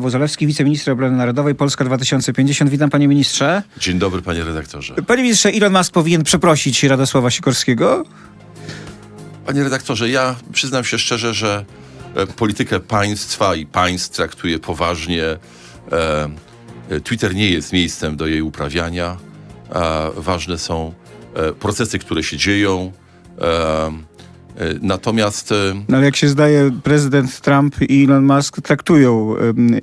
Wozolewski, wiceminister obrony narodowej, Polska 2050. Witam panie ministrze. Dzień dobry, panie redaktorze. Panie ministrze, Elon Musk powinien przeprosić Radosława Sikorskiego? Panie redaktorze, ja przyznam się szczerze, że e, politykę państwa i państw traktuję poważnie. E, e, Twitter nie jest miejscem do jej uprawiania. Ważne są procesy, które się dzieją. E, Natomiast e, No ale jak się zdaje, prezydent Trump i Elon Musk traktują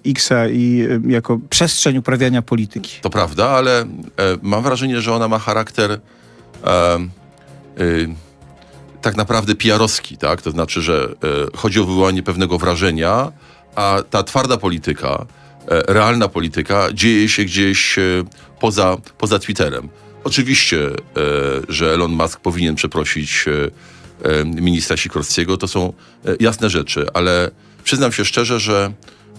Xa i jako przestrzeń uprawiania polityki. to prawda, ale e, mam wrażenie, że ona ma charakter tak naprawdę PR-owski, tak? To znaczy, że chodzi o wywołanie pewnego wrażenia, a ta twarda polityka, realna polityka dzieje się gdzieś poza, poza Twitterem. Oczywiście, że Elon Musk powinien przeprosić ministra Sikorskiego, to są e, jasne rzeczy, ale przyznam się szczerze, że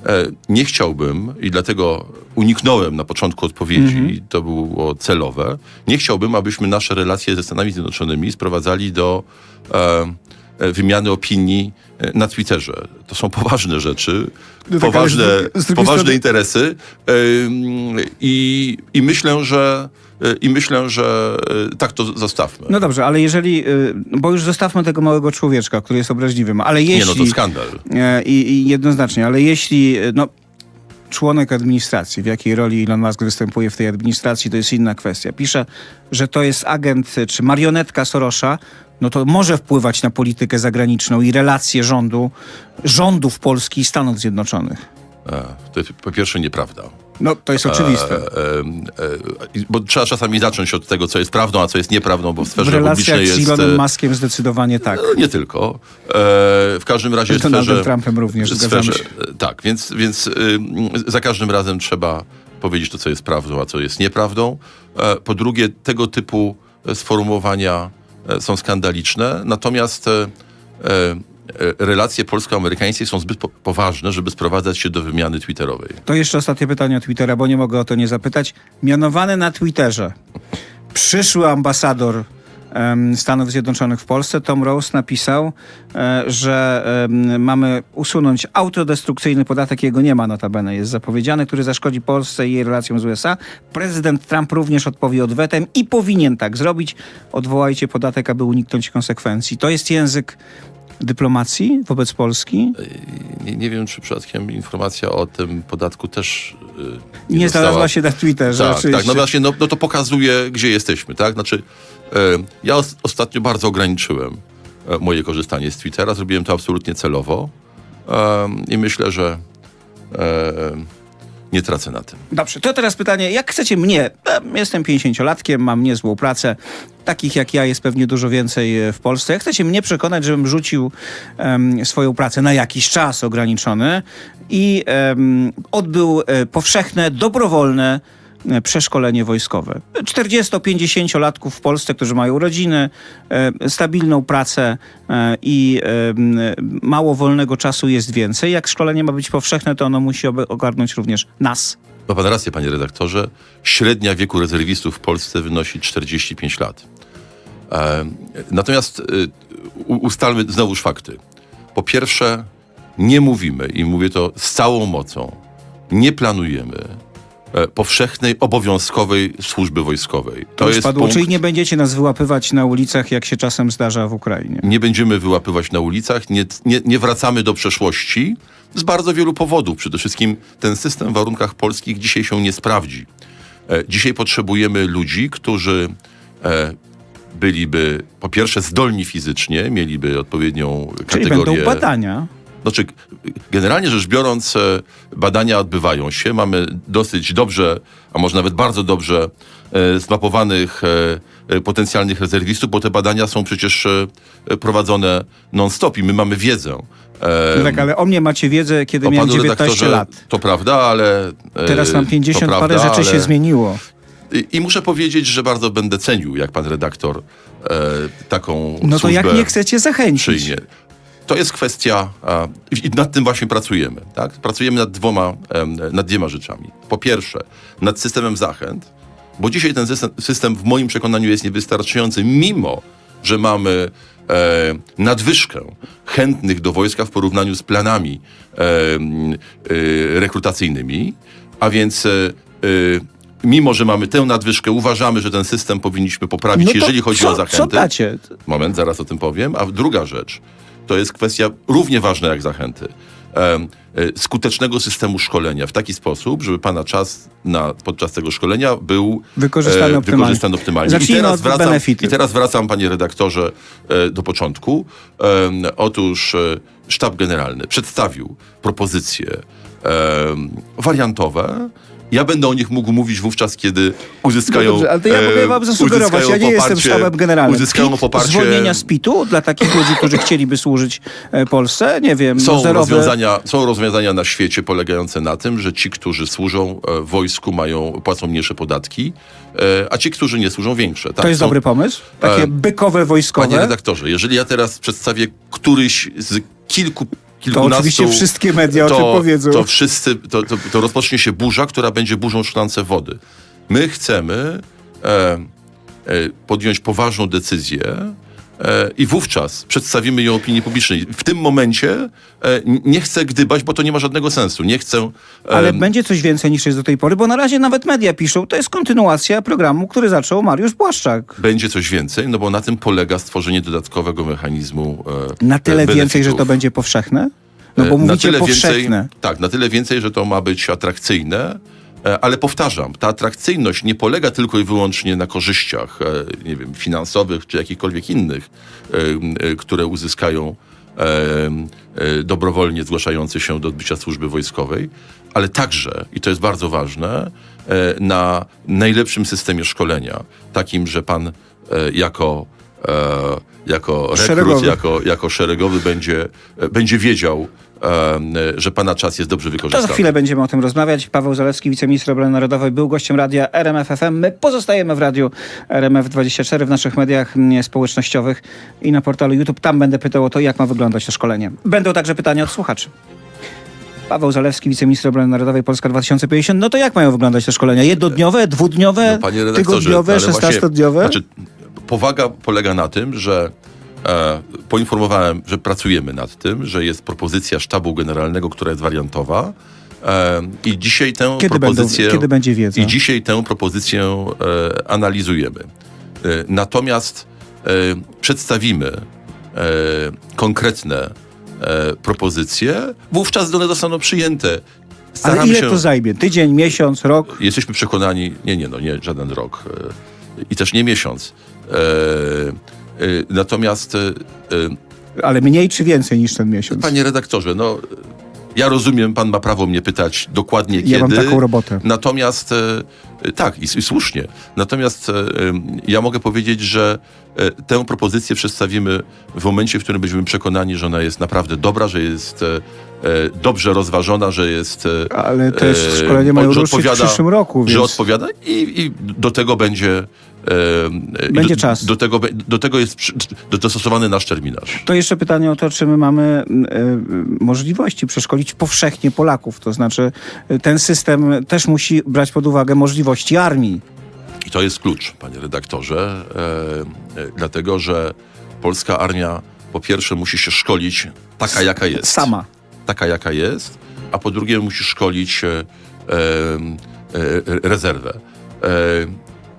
e, nie chciałbym i dlatego uniknąłem na początku odpowiedzi, i to było celowe, nie chciałbym, abyśmy nasze relacje ze Stanami Zjednoczonymi sprowadzali do e, e, wymiany opinii e, na Twitterze. To są poważne rzeczy, No tak, poważne, poważne interesy ym, i, i myślę, że e, i myślę, że e, tak to zostawmy. No dobrze, ale jeżeli, y, bo już zostawmy tego małego człowieczka, który jest obraźliwym, ale jeśli... nie, no to skandal. E, I, I jednoznacznie, ale jeśli no, członek administracji, w jakiej roli Elon Musk występuje w tej administracji, to jest inna kwestia. Pisze, że to jest agent czy marionetka Sorosza, no to może wpływać na politykę zagraniczną i relacje rządu, rządów Polski i Stanów Zjednoczonych. E, To jest po pierwsze nieprawda. No to jest oczywiste. E, e, e, bo trzeba czasami zacząć od tego, co jest prawdą, a co jest nieprawdą, bo w W sferze relacjach publicznej z jest... Elonem e, Muskiem zdecydowanie tak. No, nie tylko. E, w każdym razie Z w Donaldem Trumpem również, w sferze, się. e, Tak, więc, więc y, za każdym razem trzeba powiedzieć to, co jest prawdą, a co jest nieprawdą. E, po drugie, tego typu e, sformułowania e, są skandaliczne, natomiast e, e, e, relacje polsko-amerykańskie są zbyt po poważne, żeby sprowadzać się do wymiany twitterowej. To jeszcze ostatnie pytanie o Twittera, bo nie mogę o to nie zapytać. Mianowany na Twitterze przyszły ambasador em, Stanów Zjednoczonych w Polsce, Tom Rose, napisał, e, że em, mamy usunąć autodestrukcyjny podatek, jego nie ma notabene, jest zapowiedziany, który zaszkodzi Polsce i jej relacjom z USA. Prezydent Trump również odpowie odwetem i powinien tak zrobić. Odwołajcie podatek, aby uniknąć konsekwencji. To jest język dyplomacji wobec Polski. Nie, nie wiem, czy przypadkiem informacja o tym podatku też y, Nie została- znalazła się na Twitterze. Tak, oczywiście. tak. No właśnie, no, no to pokazuje, gdzie jesteśmy, tak? Znaczy, e, ja os- ostatnio bardzo ograniczyłem e, moje korzystanie z Twittera. Zrobiłem to absolutnie celowo i myślę, że e, nie tracę na tym. Dobrze, to teraz pytanie, jak chcecie mnie, e, jestem 50-latkiem, mam niezłą pracę, takich jak ja jest pewnie dużo więcej e, w Polsce, jak chcecie mnie przekonać, żebym rzucił em, swoją pracę na jakiś czas ograniczony i em, odbył e, powszechne, dobrowolne przeszkolenie wojskowe. 40-50-latków w Polsce, którzy mają rodziny, e, stabilną pracę e, i mało wolnego czasu jest więcej. Jak szkolenie ma być powszechne, to ono musi ogarnąć również nas. Ma pan rację, panie redaktorze. Średnia wieku rezerwistów w Polsce wynosi 45 lat. E, natomiast e, ustalmy znowuż fakty. Po pierwsze, nie mówimy, i mówię to z całą mocą, nie planujemy e, powszechnej, obowiązkowej służby wojskowej. To, już padło, czyli nie będziecie nas wyłapywać na ulicach, jak się czasem zdarza w Ukrainie. nie będziemy wyłapywać na ulicach, nie, nie, nie wracamy do przeszłości z bardzo wielu powodów. Przede wszystkim ten system w warunkach polskich dzisiaj się nie sprawdzi. E, dzisiaj potrzebujemy ludzi, którzy e, byliby po pierwsze zdolni fizycznie, mieliby odpowiednią Czyli kategorię. będą badania. Znaczy, generalnie rzecz biorąc, e, badania odbywają się. Mamy dosyć dobrze, a może nawet bardzo dobrze e, zmapowanych e, potencjalnych rezerwistów, bo te badania są przecież prowadzone non-stop i my mamy wiedzę. No tak, ale o mnie macie wiedzę, kiedy o miałem panu 19 redaktorze lat. To prawda, ale... Teraz mam 50, to parę prawda, rzeczy się ale- zmieniło. I, I muszę powiedzieć, że bardzo będę cenił, jak pan redaktor e, taką No to jak nie chcecie zachęcić? przyjmie. To jest kwestia, i nad tym właśnie pracujemy. Tak? Pracujemy nad dwoma, nad dwiema rzeczami. Po pierwsze, nad systemem zachęt, bo dzisiaj ten system, w moim przekonaniu jest niewystarczający, mimo że mamy e, nadwyżkę chętnych do wojska w porównaniu z planami e, e, rekrutacyjnymi, a więc e, e, mimo, że mamy tę nadwyżkę, uważamy, że ten system powinniśmy poprawić, No jeżeli chodzi co, o zachęty. Co dacie? Moment, zaraz o tym powiem. A druga rzecz, to jest kwestia równie ważna jak zachęty. E, skutecznego systemu szkolenia w taki sposób, żeby pana czas na, podczas tego szkolenia był Wykorzystany e, optymalnie. wykorzystany optymalnie. I teraz, wracam, benefity. I teraz wracam, panie redaktorze, e, do początku. Em, otóż e, sztab generalny przedstawił propozycje wariantowe. Ja będę o nich mógł mówić wówczas, kiedy uzyskają No dobrze, ale to ja mogę e, wam zasugerować, ja nie jestem poparcie- sztabem generalnym. Uzyskają PIT, poparcie Zwolnienia z PIT-u dla takich ludzi, którzy chcieliby służyć e, Polsce, nie wiem, Są zerowe... rozwiązania, są rozwiązania na świecie polegające na tym, że ci, którzy służą e, wojsku, mają, płacą mniejsze podatki, a ci, którzy nie służą, większe. Tak, To jest są- dobry pomysł? Takie bykowe wojskowe? Panie redaktorze, jeżeli ja teraz przedstawię któryś z kilku to kilkunastu... oczywiście wszystkie media o tym powiedzą. To wszyscy, to, to, to rozpocznie się burza, która będzie burzą szklance wody. My chcemy e, e, podjąć poważną decyzję i wówczas przedstawimy ją opinii publicznej. W tym momencie e, nie chcę gdybać, bo to nie ma żadnego sensu. Nie chcę... e, Ale będzie coś więcej niż jest do tej pory, bo na razie nawet media piszą, to jest kontynuacja programu, który zaczął Mariusz Błaszczak. Będzie coś więcej, no bo na tym polega stworzenie dodatkowego mechanizmu e, Na tyle e, więcej, że to będzie powszechne? No bo E, mówicie Więcej, powszechne. tak, na tyle więcej, że to ma być atrakcyjne. E, Ale powtarzam, ta atrakcyjność nie polega tylko i wyłącznie na korzyściach, e, nie wiem, finansowych czy jakichkolwiek innych, e, które uzyskają dobrowolnie zgłaszający się do odbycia służby wojskowej, ale także, i to jest bardzo ważne, na najlepszym systemie szkolenia, takim, że pan jako, jako rekrut, Szeregowy. jako, jako szeregowy będzie, e, będzie wiedział, e, że pana czas jest dobrze To wykorzystany. za chwilę będziemy o tym rozmawiać. Paweł Zalewski, wiceminister obrony narodowej, był gościem radia RMF FM. My pozostajemy w radiu RMF24 w naszych mediach społecznościowych i na portalu YouTube. Tam będę pytał o to, jak ma wyglądać to szkolenie. Będą także pytania od słuchaczy. Paweł Zalewski, wiceminister obrony narodowej Polska 2050. No to jak mają wyglądać te szkolenia? Jednodniowe, dwudniowe, No, tygodniowe, 16-dniowe? Znaczy, powaga polega na tym, że e, poinformowałem, że pracujemy nad tym, że jest propozycja sztabu generalnego, która jest wariantowa. E, I dzisiaj tę Kiedy będą- propozycję. kiedy będzie wiedza? I dzisiaj tę propozycję e, analizujemy. E, natomiast e, przedstawimy e, konkretne propozycje, wówczas one zostaną przyjęte. Ale Staram ile się, to zajmie? Tydzień, miesiąc, rok? Jesteśmy przekonani, nie, nie, no nie, żaden rok i też nie miesiąc. E, e, natomiast, e, Ale mniej czy więcej niż ten miesiąc? panie redaktorze, no ja rozumiem, pan ma prawo mnie pytać dokładnie kiedy. Ja mam taką robotę. Natomiast, tak, i, i słusznie. Natomiast e, e, ja mogę powiedzieć, że e, tę propozycję przedstawimy w momencie, w którym będziemy przekonani, że ona jest naprawdę dobra, że jest e, e, dobrze rozważona, że jest. e, Ale te e, szkolenia mają że ruszyć w odpowiada- przyszłym roku, Że więc- odpowiada i, i do tego będzie. e, Będzie do, czas. Do tego, do tego jest dostosowany nasz terminarz. To jeszcze pytanie o to, czy my mamy e, możliwości przeszkolić powszechnie Polaków. To znaczy, e, ten system też musi brać pod uwagę możliwości armii. I to jest klucz, panie redaktorze, e, e, dlatego że polska armia po pierwsze musi się szkolić taka, jaka jest. Sama. Taka, jaka jest, a po drugie musi szkolić e, e, e, rezerwę. E,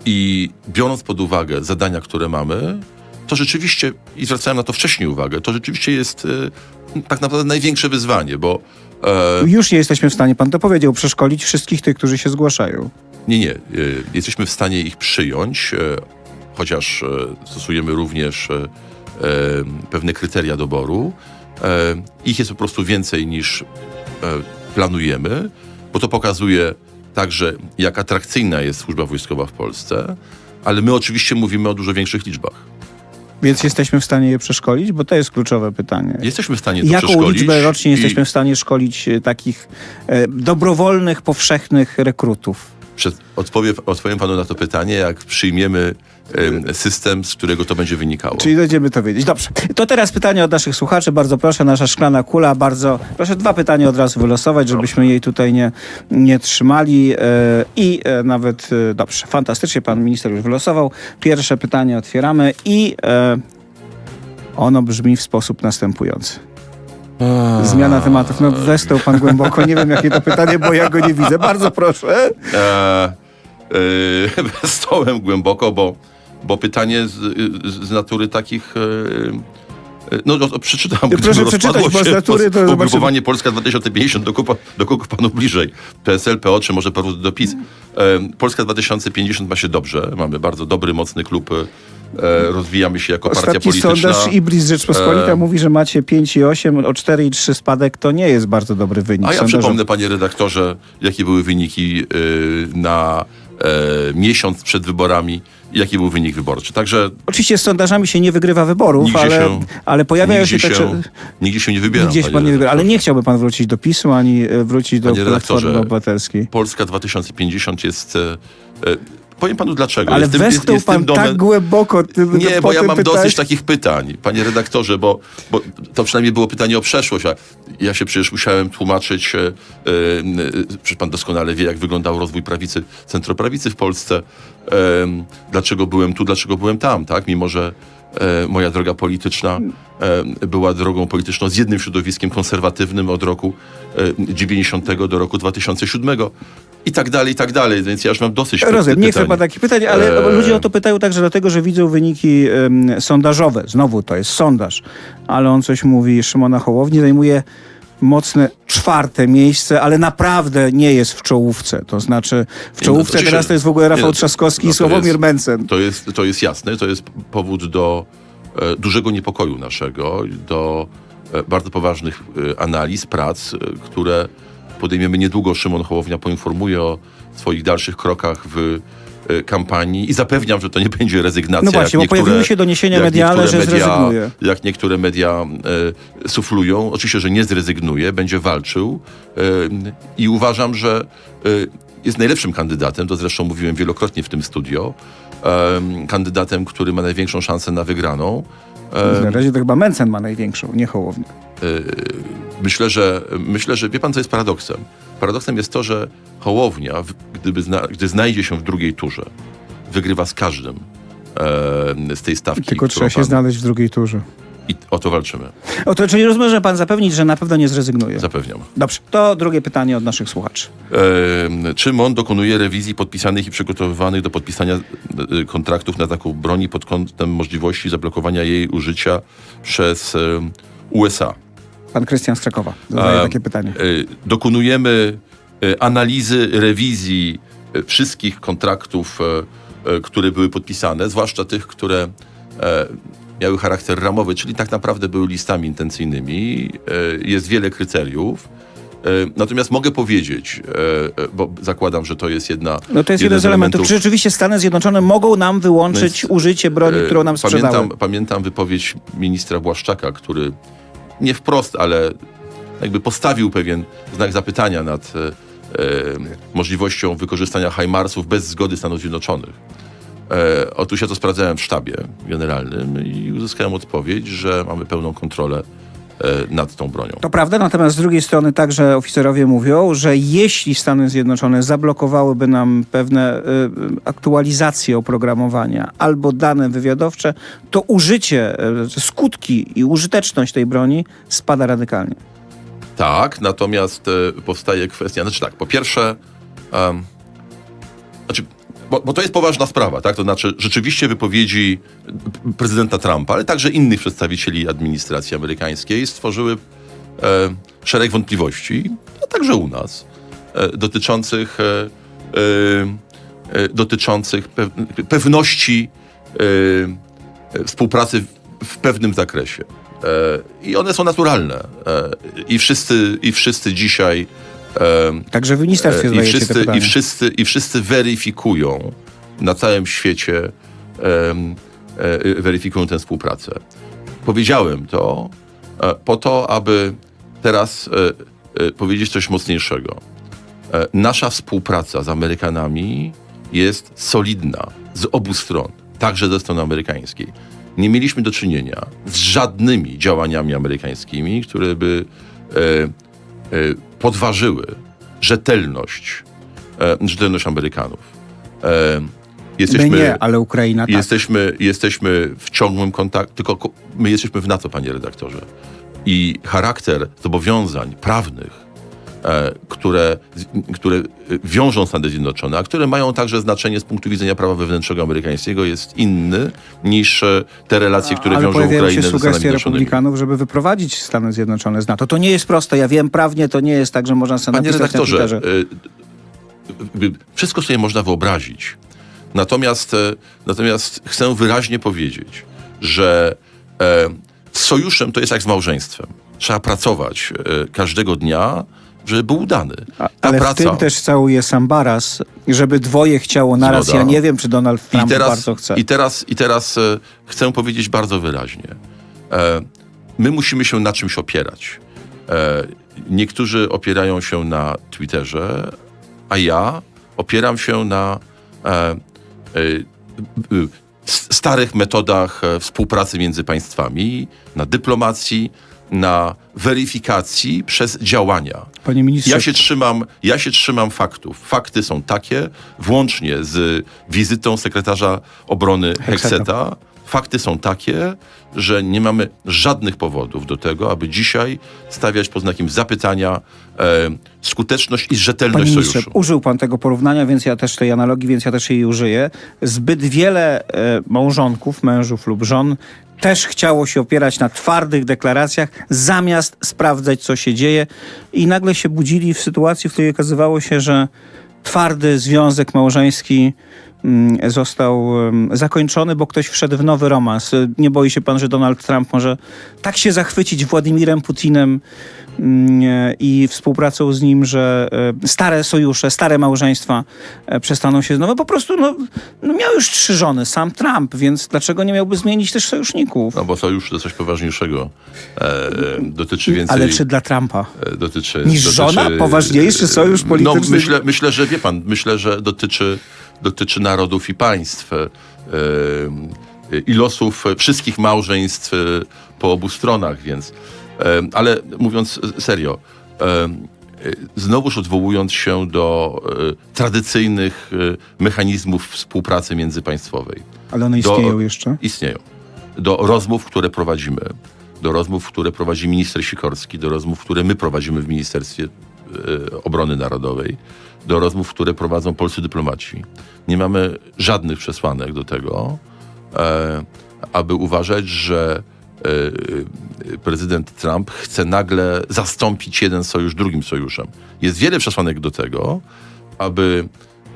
I biorąc pod uwagę zadania, które mamy, to rzeczywiście, i zwracałem na to wcześniej uwagę, to rzeczywiście jest tak naprawdę największe wyzwanie, bo Już nie jesteśmy w stanie, pan to powiedział, przeszkolić wszystkich tych, którzy się zgłaszają. Nie, nie. e, Jesteśmy w stanie ich przyjąć, e, chociaż e, stosujemy również pewne kryteria doboru. Ich jest po prostu więcej niż planujemy, bo to pokazuje także, jak atrakcyjna jest służba wojskowa w Polsce, ale my oczywiście mówimy o dużo większych liczbach. Więc jesteśmy w stanie je przeszkolić, bo to jest kluczowe pytanie. Jesteśmy w stanie to Jaką przeszkolić. liczbę rocznie i jesteśmy w stanie szkolić takich e, dobrowolnych, powszechnych rekrutów? Przed, odpowiem, odpowiem panu na to pytanie, jak przyjmiemy em, system, z którego to będzie wynikało. Czyli będziemy to wiedzieć. Dobrze. To teraz pytanie od naszych słuchaczy. Bardzo proszę, nasza szklana kula. Bardzo proszę dwa pytania od razu wylosować, żebyśmy jej tutaj nie, nie trzymali. E, I e, nawet, e, dobrze, fantastycznie, pan minister już wylosował. Pierwsze pytanie otwieramy i ono brzmi w sposób następujący. Zmiana tematów. No westał pan głęboko. Nie wiem, jakie to pytanie, bo ja go nie widzę. Bardzo proszę. E, e, stołem głęboko, bo, bo pytanie z, z, natury takich. E, no, no przeczytam. Proszę przeczytać, bo z natury to Ugrupowanie Polska 2050 do, kupa, do panu bliżej. PSL, PO czy może powrót do PiS. Polska 2050 ma się dobrze. Mamy bardzo dobry, mocny klub. E, rozwijamy się jako partia Ostatni polityczna. sondaż Ibris Rzeczpospolita E, mówi, że macie 5,8, o 4,3 spadek to nie jest bardzo dobry wynik. A ja sondażowy. przypomnę, panie redaktorze, jakie były wyniki y, na miesiąc przed wyborami jaki był wynik wyborczy. Także Oczywiście z sondażami się nie wygrywa wyborów, Nigdzie ale, się- ale pojawiają się, się, te... nigdzie się nie wybieram. Nigdzie się pan nie wybiera, ale nie chciałby pan wrócić do PiSu, ani e, wrócić do Platformy Obywatelskiej. Polska 2050 jest... Powiem panu dlaczego. Ale jest tym- jest, westchnął jest pan domem, tak głęboko tym, Nie, bo ja mam pytaniu. dosyć takich pytań, panie redaktorze, bo, bo to przynajmniej było pytanie o przeszłość, a ja się przecież musiałem tłumaczyć, e, e, przecież pan doskonale wie, jak wyglądał rozwój prawicy, centroprawicy w Polsce, dlaczego byłem tu, dlaczego byłem tam, tak? Mimo, że e, moja droga polityczna e, była drogą polityczną z jednym środowiskiem konserwatywnym od roku e, 90 do roku 2007 i tak dalej, i tak dalej, więc ja już mam dosyć Rozumiem, nie chcę pan takich pytań, ale Eee. ludzie o to pytają także dlatego, że widzą wyniki em, sondażowe. Znowu to jest sondaż, ale on coś mówi. Szymona Hołowni zajmuje mocne czwarte miejsce, ale naprawdę nie jest w czołówce. To znaczy w no, czołówce oczywiście- teraz to jest w ogóle Rafał nie, no, Trzaskowski no i Sławomir jest- Mencen. To jest, to jest jasne, to jest powód do e, dużego niepokoju naszego, do e, bardzo poważnych e, analiz, prac, e, które podejmiemy niedługo. Szymon Hołownia poinformuje o swoich dalszych krokach w kampanii i zapewniam, że to nie będzie rezygnacja. No właśnie, bo pojawiły się doniesienia medialne, że media, zrezygnuje. Jak niektóre media e, suflują. Oczywiście, że nie zrezygnuje, będzie walczył e, i uważam, że e, jest najlepszym kandydatem, to zresztą mówiłem wielokrotnie w tym studio, em, kandydatem, który ma największą szansę na wygraną. Na razie to chyba Mencen ma największą, nie Hołownia. Myślę, że, myślę, że wie pan, co jest paradoksem? Paradoksem jest to, że Hołownia, gdyby zna, gdy znajdzie się w drugiej turze, wygrywa z każdym e, z tej stawki. Tylko trzeba się pan- znaleźć w drugiej turze. I o to walczymy, O to, czyli może pan zapewnić, że na pewno nie zrezygnuje. zapewniam. Dobrze, to drugie pytanie od naszych słuchaczy. E, czy MON dokonuje rewizji podpisanych i przygotowywanych do podpisania e, kontraktów na zakup broni pod kątem możliwości zablokowania jej użycia przez e, USA? Pan Krystian z Krakowa zadaje takie pytanie. E, Dokonujemy e, analizy, rewizji e, wszystkich kontraktów, które były podpisane, zwłaszcza tych, które e, miały charakter ramowy, czyli tak naprawdę były listami intencyjnymi. Jest wiele kryteriów. Natomiast mogę powiedzieć, bo zakładam, że to jest jedna. No to jest jeden z elementów. Czy rzeczywiście Stany Zjednoczone mogą nam wyłączyć użycie broni, którą nam sprzedały? Pamiętam, pamiętam wypowiedź ministra Błaszczaka, który nie wprost, ale jakby postawił pewien znak zapytania nad e, e, możliwością wykorzystania HIMARSów bez zgody Stanów Zjednoczonych. E, otóż ja to sprawdzałem w sztabie generalnym i uzyskałem odpowiedź, że mamy pełną kontrolę nad tą bronią. To prawda, natomiast z drugiej strony także oficerowie mówią, że jeśli Stany Zjednoczone zablokowałyby nam pewne y, aktualizacje oprogramowania albo dane wywiadowcze, to użycie, y, skutki i użyteczność tej broni spada radykalnie. Tak, natomiast e, powstaje kwestia, znaczy tak, po pierwsze, em, znaczy, bo, bo to jest poważna sprawa, tak? To znaczy, rzeczywiście wypowiedzi prezydenta Trumpa, ale także innych przedstawicieli administracji amerykańskiej stworzyły e, szereg wątpliwości, a także u nas, e, dotyczących, e, e, e, dotyczących pew, pewności e, współpracy w, w pewnym zakresie. I one są naturalne. I wszyscy, i wszyscy dzisiaj Także w ministerstwie E, I wszyscy, i, wszyscy, I wszyscy weryfikują na całym świecie e, weryfikują tę współpracę. Powiedziałem to e, po to, aby teraz e, e, powiedzieć coś mocniejszego. E, Nasza współpraca z Amerykanami jest solidna z obu stron, także ze strony amerykańskiej. Nie mieliśmy do czynienia z żadnymi działaniami amerykańskimi, które by e, e, podważyły rzetelność, e, rzetelność Amerykanów. E, My nie, ale Ukraina tak. Jesteśmy, jesteśmy w ciągłym kontakcie, tylko ko- my jesteśmy w NATO, panie redaktorze. I charakter zobowiązań prawnych, które, z- które e, wiążą Stany Zjednoczone, a które mają także znaczenie z punktu widzenia prawa wewnętrznego amerykańskiego, jest inny niż e, te relacje, które ale wiążą Ukrainę się ze Stanami sugestie republikanów, żeby wyprowadzić Stany Zjednoczone z NATO. To nie jest proste. Ja wiem, prawnie to nie jest tak, że można sobie Panie redaktorze, wszystko sobie można wyobrazić. Natomiast, e, natomiast chcę wyraźnie powiedzieć, że e, z sojuszem to jest jak z małżeństwem. Trzeba pracować e, każdego dnia, żeby był udany. Ta Ale praca, w tym też całuje sam Baras, żeby dwoje chciało naraz. Zgoda. Ja nie wiem, czy Donald I Trump teraz, bardzo chce. I teraz, i teraz e, chcę powiedzieć bardzo wyraźnie. E, my musimy się na czymś opierać. E, niektórzy opierają się na Twitterze, a ja opieram się na e, e, starych metodach e, współpracy między państwami, na dyplomacji, na weryfikacji przez działania. Panie ministrze, Ja się, trzymam, ja się trzymam faktów. Fakty są takie, włącznie z wizytą sekretarza obrony Hekseta. Hekseta. Fakty są takie, że nie mamy żadnych powodów do tego, aby dzisiaj stawiać pod znakiem zapytania e, skuteczność i rzetelność Panie ministrze, sojuszu. użył pan tego porównania, więc ja też tej analogii, więc ja też jej użyję. Zbyt wiele e, małżonków, mężów lub żon też chciało się opierać na twardych deklaracjach, zamiast sprawdzać, co się dzieje. I nagle się budzili w sytuacji, w której okazywało się, że twardy związek małżeński został em, zakończony, bo ktoś wszedł w nowy romans. Nie boi się pan, że Donald Trump może tak się zachwycić Władimirem Putinem mm, i współpracą z nim, że e, stare sojusze, stare małżeństwa e, przestaną się znowu. Po prostu no, no miał już trzy żony, sam Trump, więc dlaczego nie miałby zmienić też sojuszników? No bo sojusz to coś poważniejszego. E, dotyczy więcej... Ale czy dla Trumpa? e, dotyczy... Niż dotyczy, żona? Poważniejszy sojusz polityczny? No myślę, myślę, że wie pan, myślę, że dotyczy, dotyczy narodów i państw e, e, i losów wszystkich małżeństw e, po obu stronach, więc... Ale mówiąc serio, znowuż odwołując się do tradycyjnych mechanizmów współpracy międzypaństwowej, Ale one do- istnieją jeszcze. Istnieją. Do rozmów, które prowadzimy, do rozmów, które prowadzi minister Sikorski, do rozmów, które my prowadzimy w Ministerstwie Obrony Narodowej, do rozmów, które prowadzą polscy dyplomaci. Nie mamy żadnych przesłanek do tego, e, aby uważać, że e, prezydent Trump chce nagle zastąpić jeden sojusz drugim sojuszem. Jest wiele przesłanek do tego, aby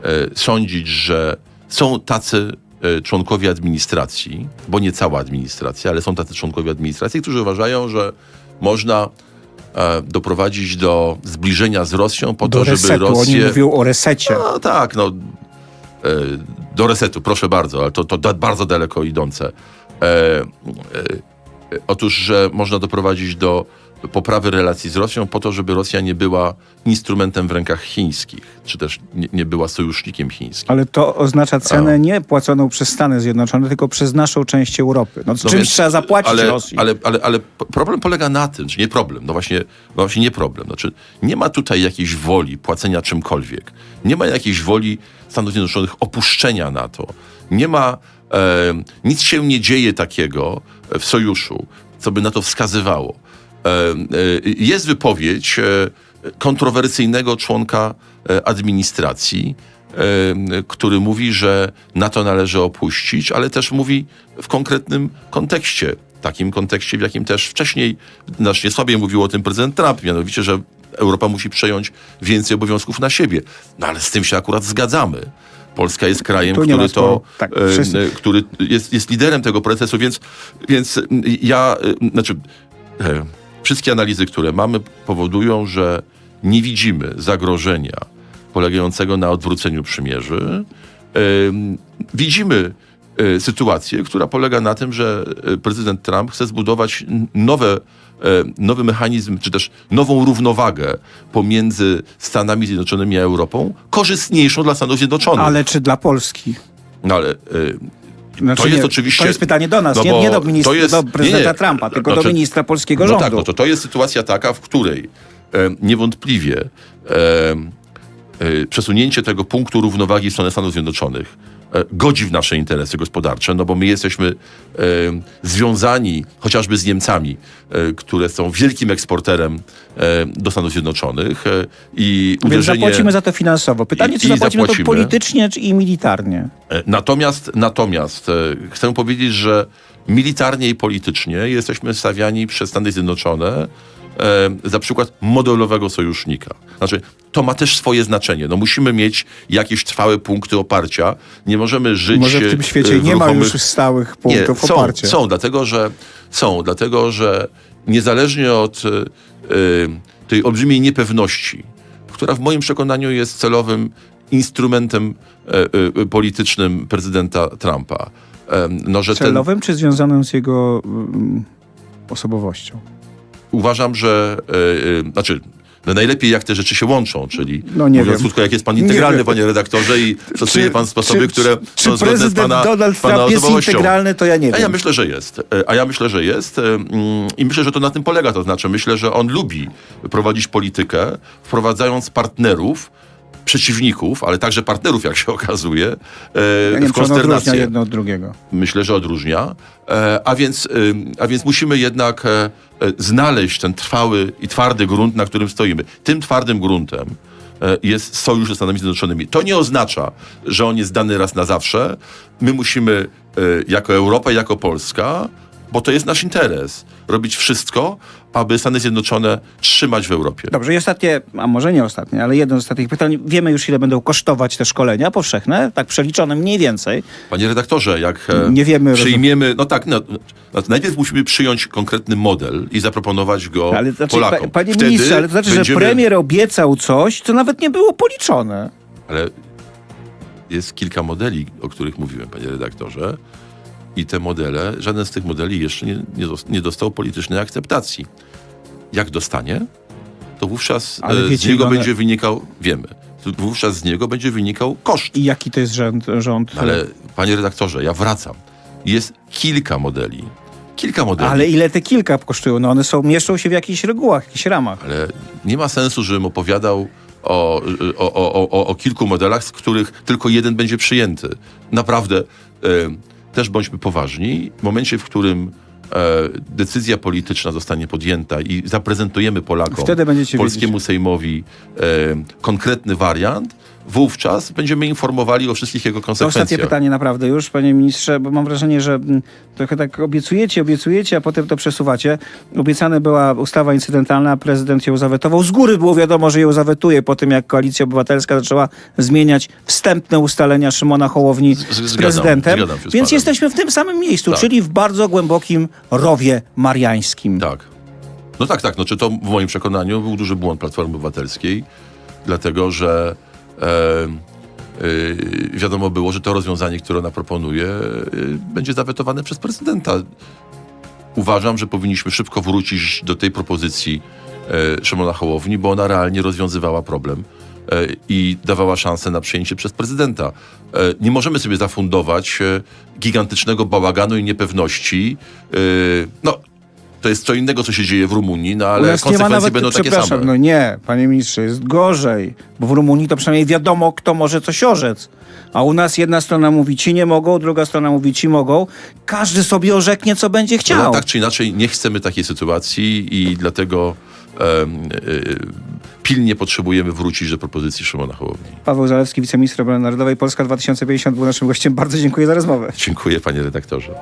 e, sądzić, że są tacy e, członkowie administracji, bo nie cała administracja, ale są tacy członkowie administracji, którzy uważają, że można e, doprowadzić do zbliżenia z Rosją po Do to, żeby resetu. Oni Rosję... mówią o resecie. No tak, no. E, do resetu, proszę bardzo, ale to, to da, bardzo daleko idące. E, e, otóż, że można doprowadzić do poprawy relacji z Rosją po to, żeby Rosja nie była instrumentem w rękach chińskich, czy też nie, nie była sojusznikiem chińskim. Ale to oznacza cenę nie płaconą przez Stany Zjednoczone, tylko przez naszą część Europy. No, No czymś więc- trzeba zapłacić ale, Rosji. Ale, ale, ale problem polega na tym, czy nie problem, no właśnie, no właśnie nie problem. Znaczy, nie ma tutaj jakiejś woli płacenia czymkolwiek. Nie ma jakiejś woli Stanów Zjednoczonych opuszczenia NATO. Nie ma, e, nic się nie dzieje takiego w sojuszu, co by na to wskazywało. E, e, jest wypowiedź e, kontrowersyjnego członka administracji, który mówi, że NATO należy opuścić, ale też mówi w konkretnym kontekście. Takim kontekście, w jakim też wcześniej znacznie słabiej mówił o tym prezydent Trump, mianowicie, że Europa musi przejąć więcej obowiązków na siebie. No ale z tym się akurat zgadzamy. Polska jest krajem, który to, Tak, e, który jest, jest liderem tego procesu, więc, więc ja, e, znaczy, e, wszystkie analizy, które mamy, powodują, że nie widzimy zagrożenia polegającego na odwróceniu przymierzy. Widzimy e, sytuację, która polega na tym, że e, prezydent Trump chce zbudować nowe, e, nowy mechanizm, czy też nową równowagę pomiędzy Stanami Zjednoczonymi a Europą, korzystniejszą dla Stanów Zjednoczonych. Ale czy dla Polski? No ale Znaczy, to jest nie, oczywiście. To jest pytanie do nas, no nie, nie do, ministra, jest- do prezydenta nie. Trumpa, tylko Znaczy- do ministra polskiego no rządu. tak, no to to jest sytuacja taka, w której e, niewątpliwie e, e, przesunięcie tego punktu równowagi w stronę Stanów Zjednoczonych godzi w nasze interesy gospodarcze, no bo my jesteśmy e, związani chociażby z Niemcami, e, które są wielkim eksporterem e, do Stanów Zjednoczonych e, i Więc uderzenie... zapłacimy za to finansowo. Pytanie, I- czy zapłacimy, zapłacimy. to politycznie czy i militarnie? E, Natomiast, natomiast e, chcę powiedzieć, że militarnie i politycznie jesteśmy stawiani przez Stany Zjednoczone e, za przykład modelowego sojusznika. Znaczy, to ma też swoje znaczenie. No, musimy mieć jakieś trwałe punkty oparcia. Nie możemy żyć Może w tym e, świecie w nie ma ruchomych- już stałych punktów nie, są, oparcia. Są, dlatego że są, dlatego że niezależnie od e, e, tej olbrzymiej niepewności, która w moim przekonaniu jest celowym instrumentem politycznym prezydenta Trumpa. No, że ten, Celowym czy związanym z jego mm, osobowością? Uważam, że e, e, znaczy no najlepiej jak te rzeczy się łączą, czyli No nie mówiąc wiem. krótko, jak jest pan Nie integralny, wiem. panie redaktorze i stosuje pan sposoby, czy, które czy są zgodne z prezydent pana, Donald pana Trump jest integralny, to ja nie A wiem. ja myślę, że jest. E, A ja myślę, że jest. e, I myślę, że to na tym polega. To znaczy, myślę, że on lubi prowadzić politykę, wprowadzając partnerów, przeciwników, ale także partnerów, jak się okazuje, e, ja nie w konsternację. jedno od drugiego. Myślę, że odróżnia. E, A więc, ym, a więc musimy jednak e, e, znaleźć ten trwały i twardy grunt, na którym stoimy. Tym twardym gruntem e, jest sojusz ze Stanami Zjednoczonymi. To nie oznacza, że on jest dany raz na zawsze. My musimy e, jako Europa, jako Polska, bo to jest nasz interes, robić wszystko, aby Stany Zjednoczone trzymać w Europie. Dobrze, i ostatnie, a może nie ostatnie, ale jedno z ostatnich pytań. Wiemy już, ile będą kosztować te szkolenia powszechne, tak przeliczone mniej więcej. Panie redaktorze, jak e, Nie wiemy, przyjmiemy, no tak, no, no, najpierw musimy przyjąć konkretny model i zaproponować go Ale znaczy, Polakom. pa, panie Wtedy ministrze, ale to znaczy, będziemy- że premier obiecał coś, co nawet nie było policzone. Ale jest kilka modeli, o których mówiłem, panie redaktorze. I te modele, żaden z tych modeli jeszcze nie, nie, dos- nie dostał politycznej akceptacji. Jak dostanie, to wówczas e, z wiecie, niego ile one- będzie wynikał, wiemy, wówczas z niego będzie wynikał koszt. I jaki to jest rząd? rząd Ale panie redaktorze, ja wracam. Jest kilka modeli. Kilka modeli. ale ile te kilka kosztują? No one są, mieszczą się w jakichś regułach, jakichś ramach. Ale nie ma sensu, żebym opowiadał o, o, o, o, o kilku modelach, z których tylko jeden będzie przyjęty. Naprawdę, też bądźmy poważni. W momencie, w którym e, decyzja polityczna zostanie podjęta i zaprezentujemy Polakom, polskiemu Sejmowi e, konkretny wariant, wówczas będziemy informowali o wszystkich jego To konsekwencjach. ostatnie pytanie naprawdę już, panie ministrze, bo mam wrażenie, że mm, trochę tak obiecujecie, obiecujecie, a potem to przesuwacie. Obiecana była ustawa incydentalna, prezydent ją zawetował. Z góry było wiadomo, że ją zawetuje po tym, jak Koalicja Obywatelska zaczęła zmieniać wstępne ustalenia Szymona Hołowni z, zgadzam, prezydentem. zgadzam z Więc jesteśmy w tym samym miejscu, Tak. czyli w bardzo głębokim rowie mariańskim. Tak. No tak, tak. No, czy to w moim przekonaniu był duży błąd Platformy Obywatelskiej, dlatego że wiadomo było, że to rozwiązanie, które ona proponuje, e, będzie zawetowane przez prezydenta. Uważam, że powinniśmy szybko wrócić do tej propozycji e, Szymona Hołowni, bo ona realnie rozwiązywała problem e, i dawała szansę na przyjęcie przez prezydenta. E, nie możemy sobie zafundować e, gigantycznego bałaganu i niepewności. E, no, to jest co innego, co się dzieje w Rumunii, no ale konsekwencje nawet, będą takie same. no nie, panie ministrze, jest gorzej, bo w Rumunii to przynajmniej wiadomo, kto może coś orzec. A u nas jedna strona mówi, ci nie mogą, druga strona mówi, ci mogą. Każdy sobie orzeknie, co będzie chciał. No, tak czy inaczej nie chcemy takiej sytuacji i dlatego em, e, pilnie potrzebujemy wrócić do propozycji Szymona Hołowni. Paweł Zalewski, wiceminister obrony narodowej, Polska 2050 był naszym gościem. Bardzo dziękuję za rozmowę. Dziękuję panie redaktorze.